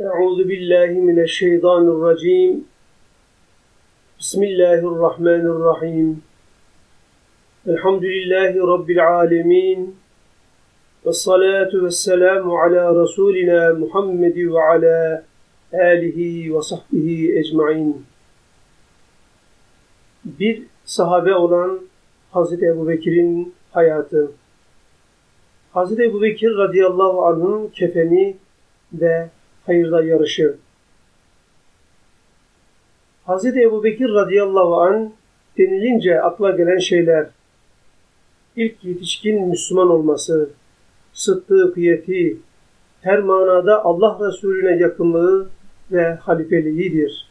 Euzu billahi mineşşeytanirracim. Bismillahirrahmanirrahim. Elhamdülillahi rabbil alamin. Ve salatu ve selamu ala Resulina Muhammed ve ala alihi ve sahbihi ecmain. Bir sahabe olan Hazreti Ebu Bekir'in hayatı. Hazreti Ebu Bekir radıyallahu anh'ın kefeni ve hayırda yarışı. Hazreti Ebu Bekir radıyallahu anh denilince akla gelen şeyler, ilk yetişkin Müslüman olması, sıddıkiyeti, her manada Allah Resulüne yakınlığı ve halifeliğidir.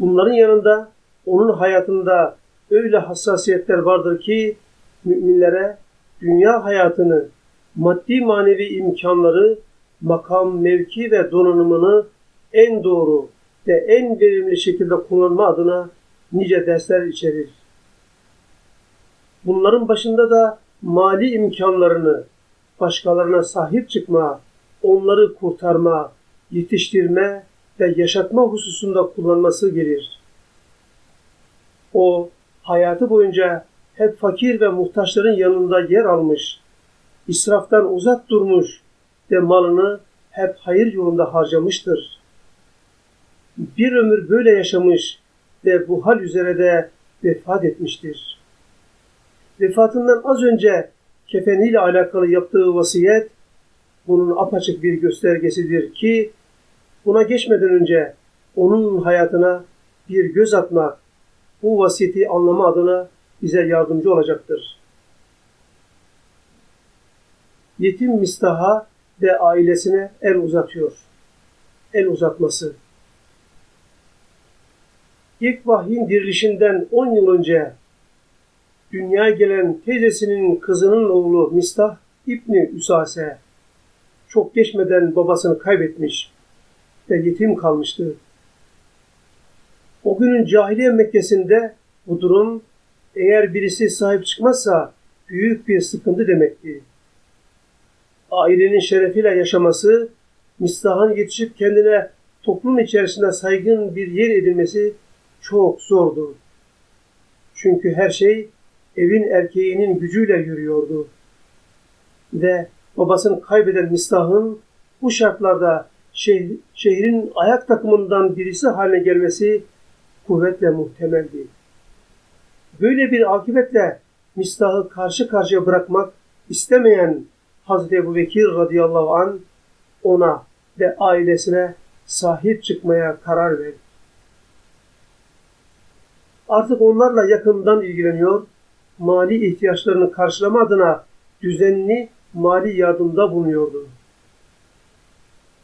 Bunların yanında onun hayatında öyle hassasiyetler vardır ki müminlere dünya hayatını, maddi manevi imkanları, makam, mevki ve donanımını en doğru ve en verimli şekilde kullanma adına nice dersler içerir. Bunların başında da mali imkanlarını başkalarına sahip çıkma, onları kurtarma, yetiştirme ve yaşatma hususunda kullanması gelir. O hayatı boyunca hep fakir ve muhtaçların yanında yer almış, israftan uzak durmuş ve malını hep hayır yolunda harcamıştır. Bir ömür böyle yaşamış ve bu hal üzere de vefat etmiştir. Vefatından az önce kefeniyle alakalı yaptığı vasiyet bunun apaçık bir göstergesidir ki buna geçmeden önce onun hayatına bir göz atmak bu vasiyeti anlama adına bize yardımcı olacaktır. Yetim mistaha ve ailesine el uzatıyor. El uzatması. İlk vahyin dirilişinden 10 yıl önce dünyaya gelen teyzesinin kızının oğlu Mistah İbni Üsase çok geçmeden babasını kaybetmiş ve yetim kalmıştı. O günün cahiliye Mekke'sinde bu durum eğer birisi sahip çıkmazsa büyük bir sıkıntı demekti. Ailenin şerefiyle yaşaması, Mistah'ın yetişip kendine toplum içerisinde saygın bir yer edilmesi çok zordu. Çünkü her şey evin erkeğinin gücüyle yürüyordu. Ve babasını kaybeden Mistah'ın bu şartlarda şehir, şehrin ayak takımından birisi haline gelmesi kuvvetle muhtemeldi. Böyle bir akibetle Mistah'ı karşı karşıya bırakmak istemeyen Hazreti Ebu Bekir radıyallahu an ona ve ailesine sahip çıkmaya karar verdi. Artık onlarla yakından ilgileniyor, mali ihtiyaçlarını karşılama adına düzenli mali yardımda bulunuyordu.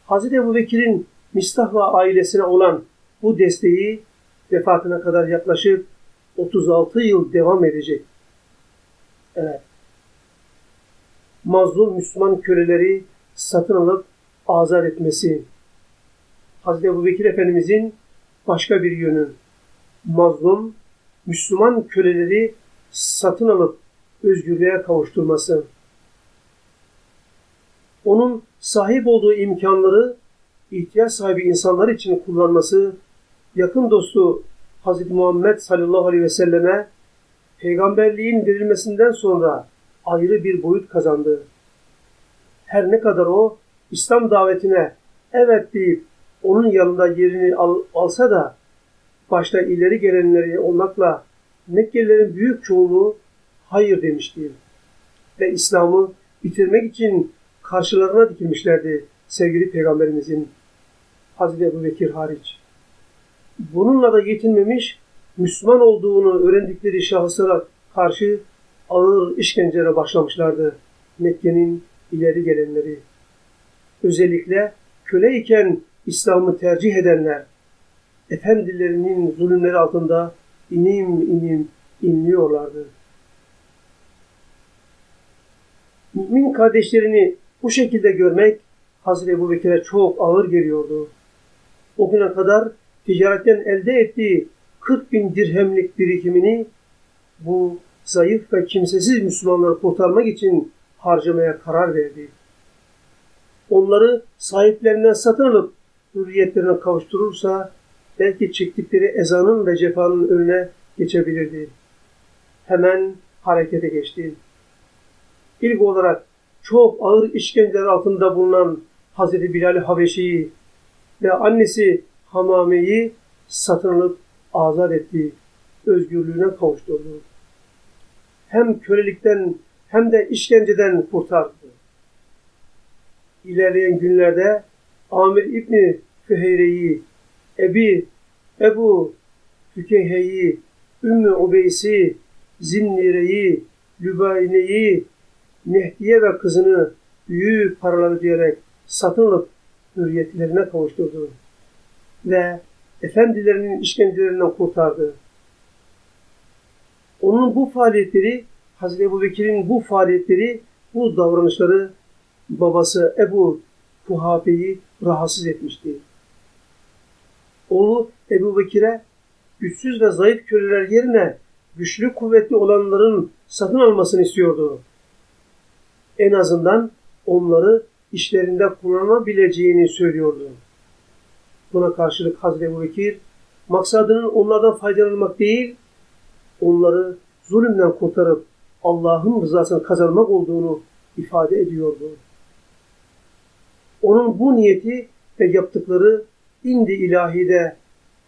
Hazreti Ebu Bekir'in Mistah ve ailesine olan bu desteği vefatına kadar yaklaşık 36 yıl devam edecek. Evet. Mazlum Müslüman köleleri satın alıp azat etmesi. Hazreti Ebu Bekir Efendimizin başka bir yönü. Mazlum Müslüman köleleri satın alıp özgürlüğe kavuşturması. Onun sahip olduğu imkanları ihtiyaç sahibi insanlar için kullanması, yakın dostu Hz. Muhammed sallallahu aleyhi ve selleme peygamberliğin verilmesinden sonra ayrı bir boyut kazandı. Her ne kadar o İslam davetine evet deyip onun yanında yerini al, alsa da başta ileri gelenleri olmakla Mekkelilerin büyük çoğunluğu hayır demişti. Ve İslam'ı bitirmek için karşılarına dikilmişlerdi sevgili Peygamberimizin Hazreti Ebu Bekir hariç. Bununla da yetinmemiş, Müslüman olduğunu öğrendikleri şahıslara karşı ağır işkencelere başlamışlardı Mekke'nin ileri gelenleri. Özellikle köle iken İslam'ı tercih edenler, efendilerinin zulümleri altında inim inim inliyorlardı. Mümin kardeşlerini bu şekilde görmek Hazreti Ebu Bekir'e çok ağır geliyordu. O güne kadar ticaretten elde ettiği 40 bin dirhemlik birikimini bu zayıf ve kimsesiz Müslümanları kurtarmak için harcamaya karar verdi. onları sahiplerinden satın alıp hürriyetlerine kavuşturursa belki çektikleri ezanın ve cefanın önüne geçebilirdi. Hemen harekete geçti. İlk olarak çok ağır işkenceler altında bulunan Hazreti Bilal Habeşi'yi ve annesi Hamame'yi satın alıp azat etti. Özgürlüğüne kavuşturdu. Hem kölelikten hem de işkenceden kurtardı. İlerleyen günlerde Amir İbni Füheyre'yi, Ebi, Ebu Fükeyhe'yi, Ümmü Ubeysi, Zinnire'yi, Lübayne'yi, Nehdiye ve kızını büyük paralar ödeyerek satın alıp hürriyetlerine kavuşturdu. Ve efendilerinin işkencelerinden kurtardı. Onun bu faaliyetleri, Hazreti Ebu Bekir'in bu faaliyetleri, bu davranışları babası Ebu Kuhafe'yi rahatsız etmişti. Oğlu Ebu Bekir'e güçsüz ve zayıf köleler yerine güçlü kuvvetli olanların satın almasını istiyordu. En azından onları işlerinde kullanabileceğini söylüyordu. Buna karşılık Hazreti Ebu Bekir, maksadının onlardan faydalanmak değil, onları zulümden kurtarıp Allah'ın rızasını kazanmak olduğunu ifade ediyordu. Onun bu niyeti ve yaptıkları indi ilahide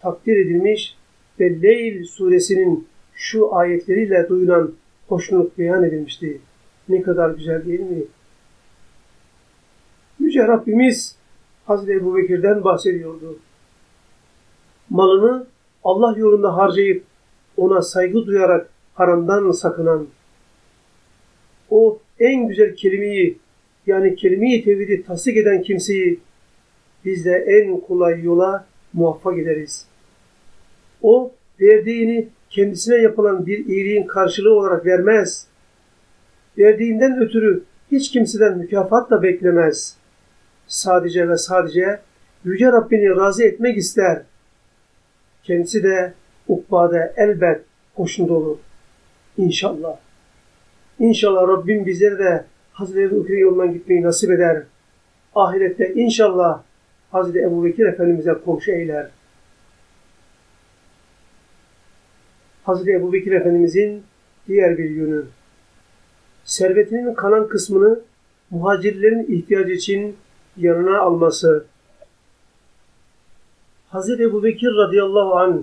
takdir edilmiş ve Leyl suresinin şu ayetleriyle duyulan hoşnut beyan edilmişti. Ne kadar güzel değil mi? Yüce Rabbimiz Hazreti Ebu Bekir'den bahsediyordu. Malını Allah yolunda harcayıp ona saygı duyarak haramdan sakınan, o en güzel kelimeyi yani kelime-i tevhidi tasdik eden kimseyi biz de en kolay yola muvaffak ederiz. O verdiğini kendisine yapılan bir iyiliğin karşılığı olarak vermez. Verdiğinden ötürü hiç kimseden mükafat da beklemez. Sadece ve sadece Yüce Rabbini razı etmek ister. Kendisi de ukbada elbet hoşnut olur. İnşallah. İnşallah Rabbim bizlere de Hazreti Ebu Bekir gitmeyi nasip eder. Ahirette inşallah Hazreti Ebu Bekir Efendimiz'e komşu eyler. Hazreti Ebu Bekir Efendimiz'in diğer bir yönü. Servetinin kalan kısmını muhacirlerin ihtiyacı için yanına alması. Hazreti Ebu Bekir radıyallahu anh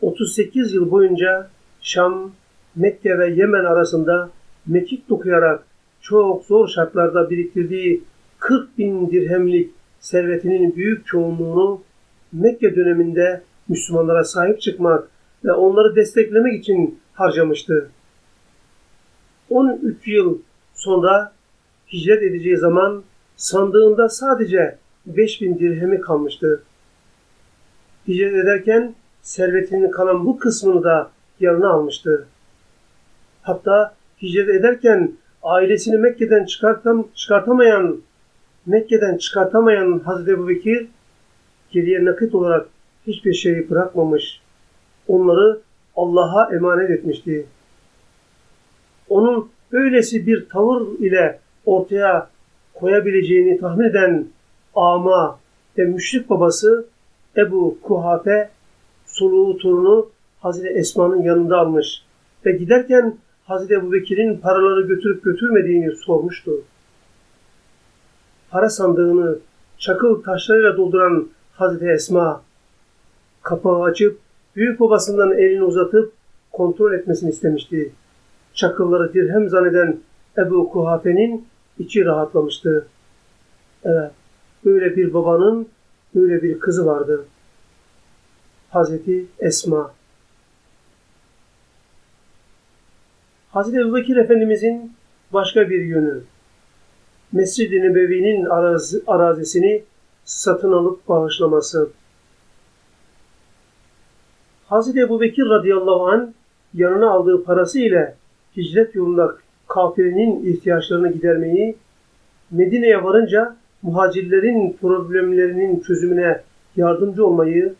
38 yıl boyunca Şam, Mekke ve Yemen arasında mekik dokuyarak çok zor şartlarda biriktirdiği 40 bin dirhemlik servetinin büyük çoğunluğunu Mekke döneminde Müslümanlara sahip çıkmak ve onları desteklemek için harcamıştı. 13 yıl sonra hicret edeceği zaman sandığında sadece 5000 dirhemi kalmıştı. Hicret ederken servetinin kalan bu kısmını da yanına almıştı. Hatta hicret ederken ailesini Mekke'den çıkartam çıkartamayan Mekke'den çıkartamayan Hazreti Ebu Bekir geriye nakit olarak hiçbir şeyi bırakmamış. Onları Allah'a emanet etmişti. Onun böylesi bir tavır ile ortaya koyabileceğini tahmin eden ama ve müşrik babası Ebu Kuhafe soluğu torunu Hazreti Esma'nın yanında almış ve giderken Hazreti Ebu Bekir'in paraları götürüp götürmediğini sormuştu. Para sandığını çakıl taşlarıyla dolduran Hazreti Esma kapağı açıp büyük babasından elini uzatıp kontrol etmesini istemişti. Çakılları dirhem zanneden Ebu Kuhafe'nin içi rahatlamıştı. Evet, böyle bir babanın böyle bir kızı vardı. Hazreti Esma. Hazreti Ebubekir Efendimizin başka bir yönü. Mescid-i Nebevi'nin arazi, arazisini satın alıp bağışlaması. Hazreti Ebubekir radıyallahu an yanına aldığı parası ile hicret yolunda kafirenin ihtiyaçlarını gidermeyi, Medine'ye varınca muhacirlerin problemlerinin çözümüne yardımcı olmayı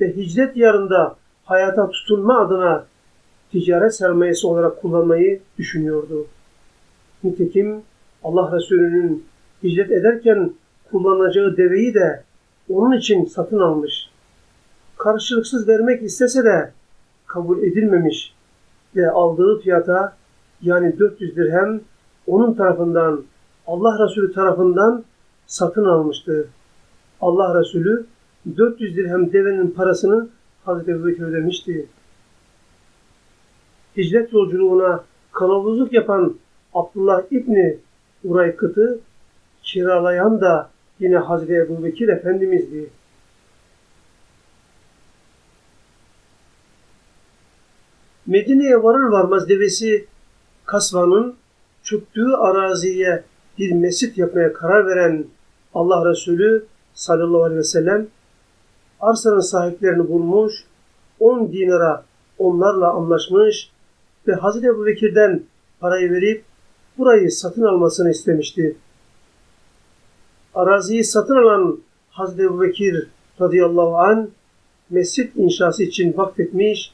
ve hicret yarında hayata tutunma adına ticaret sermayesi olarak kullanmayı düşünüyordu. Nitekim Allah Resulü'nün hicret ederken kullanacağı deveyi de onun için satın almış. Karşılıksız vermek istese de kabul edilmemiş ve aldığı fiyata yani 400 dirhem onun tarafından Allah Resulü tarafından satın almıştı. Allah Resulü 400 dirhem devenin parasını Hazreti Ebubekir ödemişti. Hicret yolculuğuna kılavuzluk yapan Abdullah İbni Uraykıt'ı kiralayan da yine Hazreti Ebubekir Efendimiz'di. Medine'ye varır varmaz devesi kasvanın çöktüğü araziye bir mescit yapmaya karar veren Allah Resulü sallallahu aleyhi ve sellem arsanın sahiplerini bulmuş, 10 dinara onlarla anlaşmış ve Hazreti Ebu Bekir'den parayı verip burayı satın almasını istemişti. Araziyi satın alan Hazreti Ebu Bekir radıyallahu an mescit inşası için vakfetmiş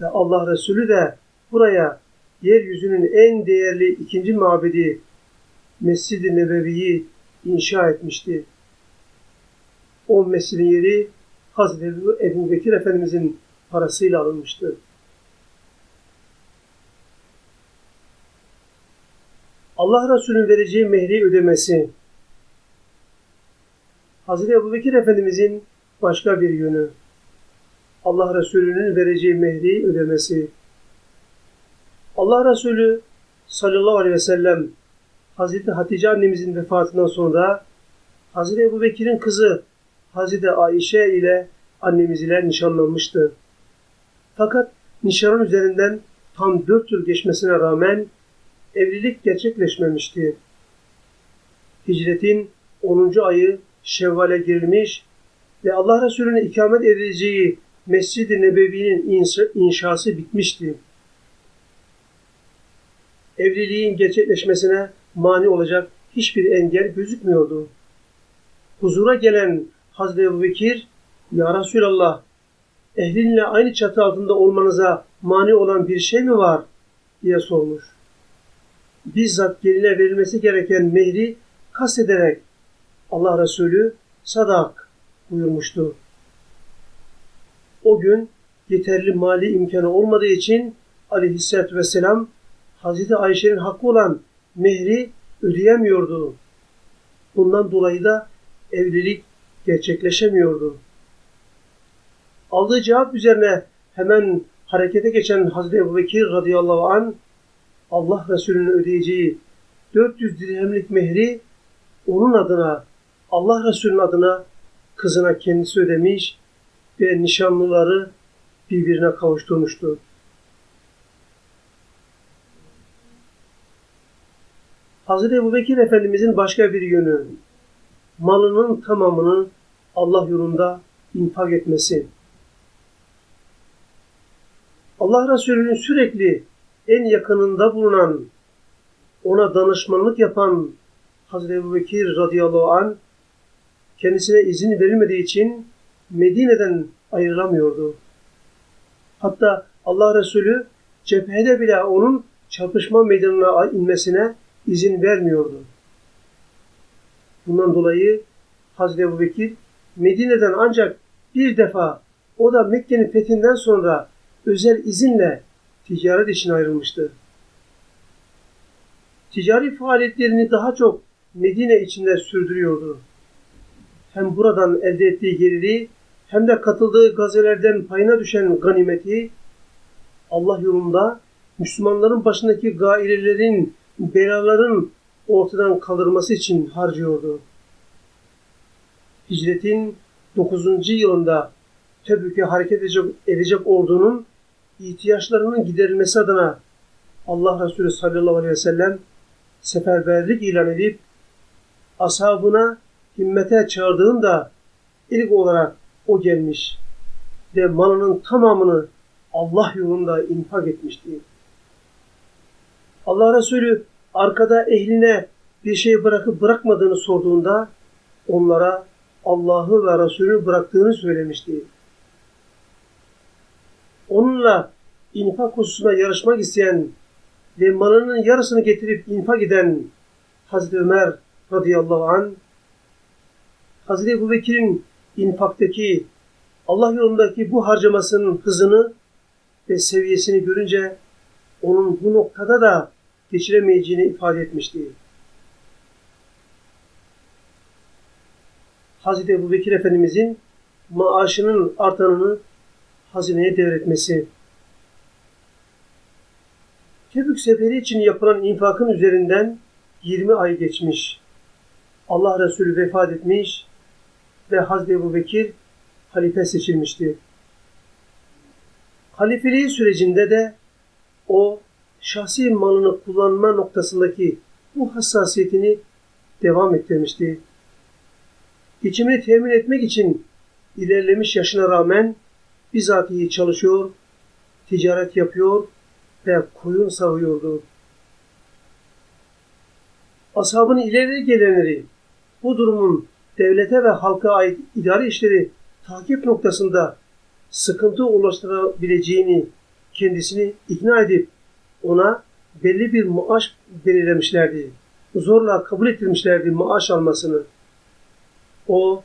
ve Allah Resulü de buraya yeryüzünün en değerli ikinci mabedi Mescid-i Nebevi'yi inşa etmişti. O mescidin yeri Hazreti Ebu Bekir Efendimizin parasıyla alınmıştı. Allah Resulü'nün vereceği mehri ödemesi Hazreti Ebu Bekir Efendimizin başka bir yönü Allah Resulü'nün vereceği mehri ödemesi Allah Resulü sallallahu aleyhi ve sellem Hazreti Hatice annemizin vefatından sonra Hazreti Ebu Bekir'in kızı Hazreti Ayşe ile annemiz ile nişanlanmıştı. Fakat nişanın üzerinden tam dört yıl geçmesine rağmen evlilik gerçekleşmemişti. Hicretin 10. ayı Şevval'e girilmiş ve Allah Resulü'nün ikamet edileceği Mescid-i Nebevi'nin inşası bitmişti. Evliliğin gerçekleşmesine mani olacak hiçbir engel gözükmüyordu. Huzura gelen Hazreti Ebu Bekir, Ya Resulallah, ehlinle aynı çatı altında olmanıza mani olan bir şey mi var? diye sormuş. Bizzat geline verilmesi gereken mehri kastederek Allah Resulü sadak buyurmuştu. O gün yeterli mali imkanı olmadığı için aleyhissalatü vesselam Hazreti Ayşe'nin hakkı olan mehri ödeyemiyordu. Bundan dolayı da evlilik gerçekleşemiyordu. Aldığı cevap üzerine hemen harekete geçen Hazreti Ebu Bekir radıyallahu an Allah Resulü'nün ödeyeceği 400 dirhemlik mehri onun adına, Allah Resulü'nün adına kızına kendisi ödemiş ve nişanlıları birbirine kavuşturmuştu. Hazreti Ebu Bekir Efendimizin başka bir yönü, malının tamamını Allah yolunda infak etmesi. Allah Resulü'nün sürekli en yakınında bulunan, ona danışmanlık yapan Hazreti Ebu Bekir radıyallahu an kendisine izin verilmediği için Medine'den ayrılamıyordu. Hatta Allah Resulü cephede bile onun çarpışma meydanına inmesine izin vermiyordu. Bundan dolayı Hazreti Ebu Bekir Medine'den ancak bir defa o da Mekke'nin fethinden sonra özel izinle ticaret için ayrılmıştı. Ticari faaliyetlerini daha çok Medine içinde sürdürüyordu. Hem buradan elde ettiği geliri hem de katıldığı gazelerden payına düşen ganimeti Allah yolunda Müslümanların başındaki gailelerin, belaların ortadan kaldırması için harcıyordu. Hicretin 9. yılında Tebük'e hareket edecek, edecek ordunun ihtiyaçlarının giderilmesi adına Allah Resulü sallallahu aleyhi ve sellem seferberlik ilan edip ashabına himmete çağırdığında ilk olarak o gelmiş ve malının tamamını Allah yolunda infak etmişti. Allah Resulü arkada ehline bir şey bırakıp bırakmadığını sorduğunda onlara Allah'ı ve Resulü bıraktığını söylemişti. Onunla infak hususunda yarışmak isteyen ve malının yarısını getirip infak eden Hazreti Ömer radıyallahu an Hazreti Ebu Bekir'in infaktaki Allah yolundaki bu harcamasının hızını ve seviyesini görünce onun bu noktada da geçiremeyeceğini ifade etmişti. Hazreti Ebu Bekir Efendimizin maaşının artanını hazineye devretmesi. Tebük seferi için yapılan infakın üzerinden 20 ay geçmiş. Allah Resulü vefat etmiş ve Hazreti Ebu Bekir halife seçilmişti. Halifeliği sürecinde de o şahsi malını kullanma noktasındaki bu hassasiyetini devam ettirmişti. Geçimini temin etmek için ilerlemiş yaşına rağmen bizatihi çalışıyor, ticaret yapıyor ve koyun savuyordu. Ashabın ileri gelenleri bu durumun devlete ve halka ait idari işleri takip noktasında sıkıntı ulaştırabileceğini kendisini ikna edip ona belli bir maaş belirlemişlerdi. Zorla kabul ettirmişlerdi maaş almasını. O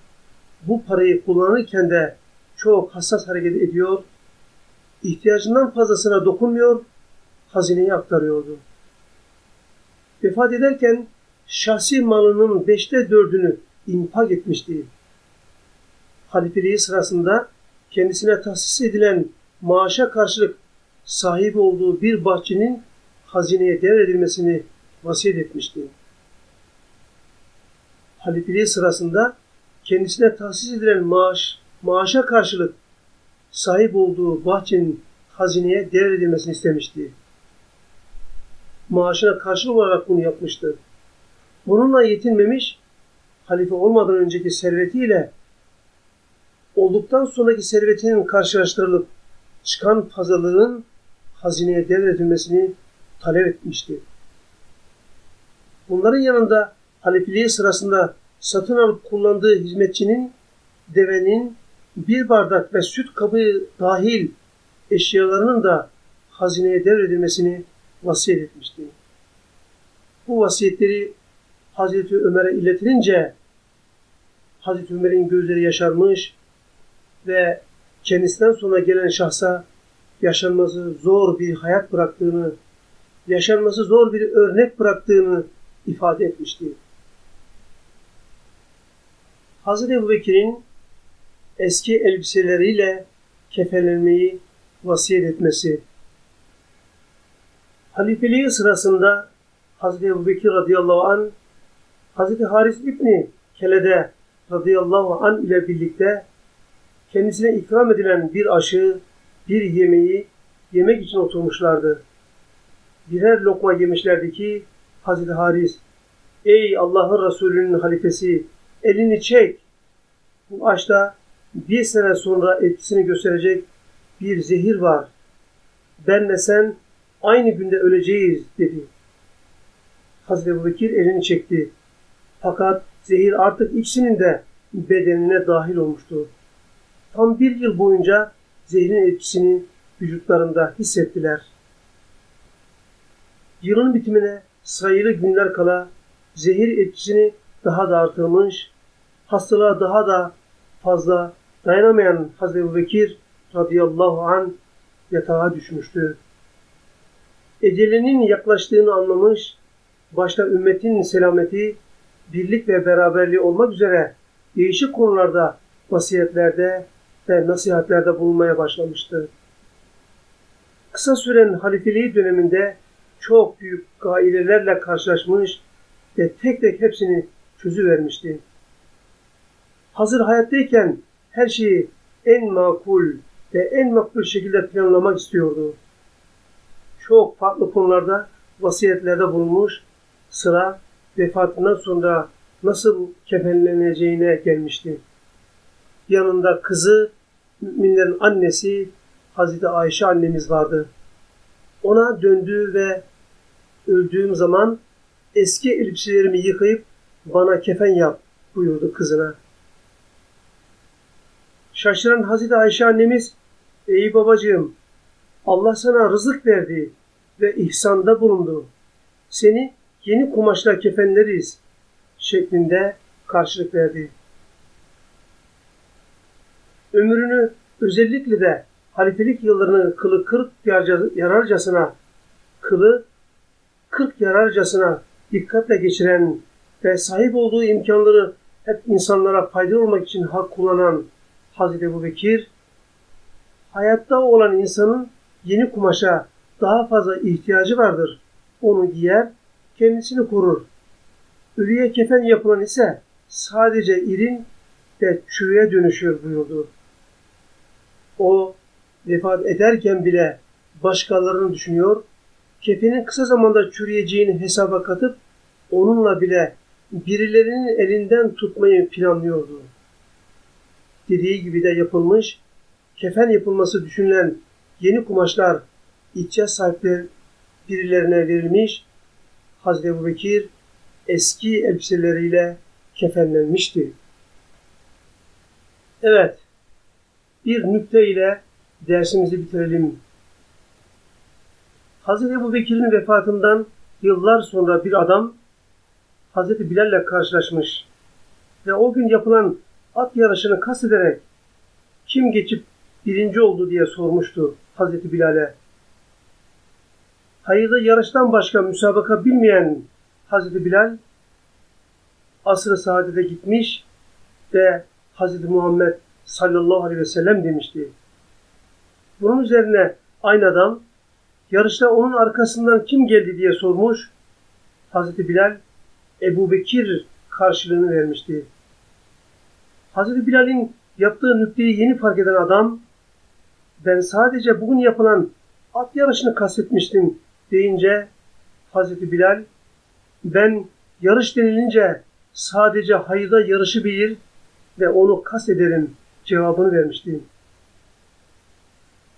bu parayı kullanırken de çok hassas hareket ediyor, ihtiyacından fazlasına dokunmuyor, hazineyi aktarıyordu. Vefat ederken şahsi malının beşte dördünü infak etmişti. Halifeliği sırasında kendisine tahsis edilen maaşa karşılık sahip olduğu bir bahçenin hazineye devredilmesini vasiyet etmişti. Halifeliği sırasında kendisine tahsis edilen maaş, maaşa karşılık sahip olduğu bahçenin hazineye devredilmesini istemişti. Maaşına karşılık olarak bunu yapmıştı. Bununla yetinmemiş, halife olmadan önceki servetiyle olduktan sonraki servetinin karşılaştırılıp çıkan fazlalığın hazineye devredilmesini talep etmişti. Bunların yanında halifeliği sırasında satın alıp kullandığı hizmetçinin devenin bir bardak ve süt kabı dahil eşyalarının da hazineye devredilmesini vasiyet etmişti. Bu vasiyetleri Hazreti Ömer'e iletilince Hazreti Ömer'in gözleri yaşarmış ve kendisinden sonra gelen şahsa yaşanması zor bir hayat bıraktığını, yaşanması zor bir örnek bıraktığını ifade etmişti. Hazreti Ebu Bekir'in eski elbiseleriyle kefenlenmeyi vasiyet etmesi. Halifeliği sırasında Hazreti Ebu Bekir radıyallahu an Hazreti Haris İbni Kele'de radıyallahu an ile birlikte kendisine ikram edilen bir aşı, bir yemeği yemek için oturmuşlardı. Birer lokma yemişlerdi ki Hazreti Haris, ey Allah'ın Resulü'nün halifesi elini çek. Bu aşta bir sene sonra etkisini gösterecek bir zehir var. Benle sen aynı günde öleceğiz dedi. Hazreti Ebu Bekir elini çekti. Fakat zehir artık ikisinin de bedenine dahil olmuştu. Tam bir yıl boyunca zehrin etkisini vücutlarında hissettiler. Yılın bitimine sayılı günler kala zehir etkisini daha da artırmış, hastalığa daha da fazla dayanamayan Hazreti Bekir radıyallahu an yatağa düşmüştü. Ecelinin yaklaştığını anlamış, başta ümmetin selameti, birlik ve beraberliği olmak üzere değişik konularda vasiyetlerde ve nasihatlerde bulunmaya başlamıştı. Kısa süren halifeliği döneminde çok büyük gailelerle karşılaşmış ve tek tek hepsini çözüvermişti. Hazır hayattayken her şeyi en makul ve en makbul şekilde planlamak istiyordu. Çok farklı konularda vasiyetlerde bulunmuş, sıra vefatından sonra nasıl kefenleneceğine gelmişti. Yanında kızı, müminlerin annesi Hazreti Ayşe annemiz vardı. Ona döndü ve öldüğüm zaman eski elbiselerimi yıkayıp bana kefen yap buyurdu kızına. Şaşıran Hazreti Ayşe annemiz, ey babacığım Allah sana rızık verdi ve ihsanda bulundu. Seni yeni kumaşla kefenleriz. şeklinde karşılık verdi. Ömrünü özellikle de halifelik yıllarını kılı kırk yararcasına kılı kırk yararcasına dikkatle geçiren ve sahip olduğu imkanları hep insanlara faydalı olmak için hak kullanan Hazreti Ebu Bekir, hayatta olan insanın yeni kumaşa daha fazla ihtiyacı vardır. Onu giyer, kendisini korur. Ölüye kefen yapılan ise sadece irin ve çürüye dönüşür buyurdu. O vefat ederken bile başkalarını düşünüyor, kefenin kısa zamanda çürüyeceğini hesaba katıp onunla bile birilerinin elinden tutmayı planlıyordu. Dediği gibi de yapılmış, kefen yapılması düşünülen yeni kumaşlar ihtiyaç sahipleri birilerine verilmiş, Hazreti Ebu Bekir eski elbiseleriyle kefenlenmişti. Evet, bir nükte ile dersimizi bitirelim. Hazreti Ebu Bekir'in vefatından yıllar sonra bir adam Hazreti Bilal'le karşılaşmış ve o gün yapılan at yarışını kastederek kim geçip birinci oldu diye sormuştu Hazreti Bilal'e. Hayırda yarıştan başka müsabaka bilmeyen Hazreti Bilal asr-ı saadete gitmiş ve Hazreti Muhammed sallallahu aleyhi ve sellem demişti. Bunun üzerine aynı adam yarışta onun arkasından kim geldi diye sormuş. Hazreti Bilal Ebu Bekir karşılığını vermişti. Hazreti Bilal'in yaptığı nükteyi yeni fark eden adam ben sadece bugün yapılan at yarışını kastetmiştim deyince Hazreti Bilal ben yarış denilince sadece hayırda yarışı bilir ve onu kastederim cevabını vermişti.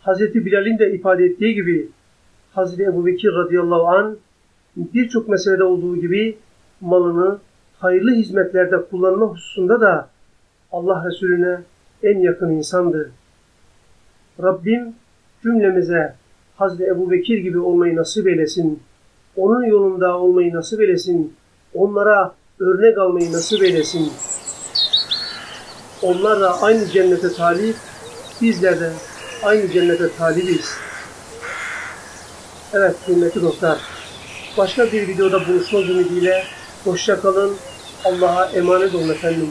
Hazreti Bilal'in de ifade ettiği gibi Hazreti Ebu Bekir radıyallahu an birçok meselede olduğu gibi malını hayırlı hizmetlerde kullanma hususunda da Allah Resulüne en yakın insandı. Rabbim cümlemize Hazreti Ebu Bekir gibi olmayı nasip eylesin. Onun yolunda olmayı nasip eylesin. Onlara örnek almayı nasip eylesin. Onlar da aynı cennete talip, bizler de aynı cennete talibiz. Evet kıymetli dostlar, başka bir videoda buluşmak ümidiyle hoşça kalın, Allah'a emanet olun efendim.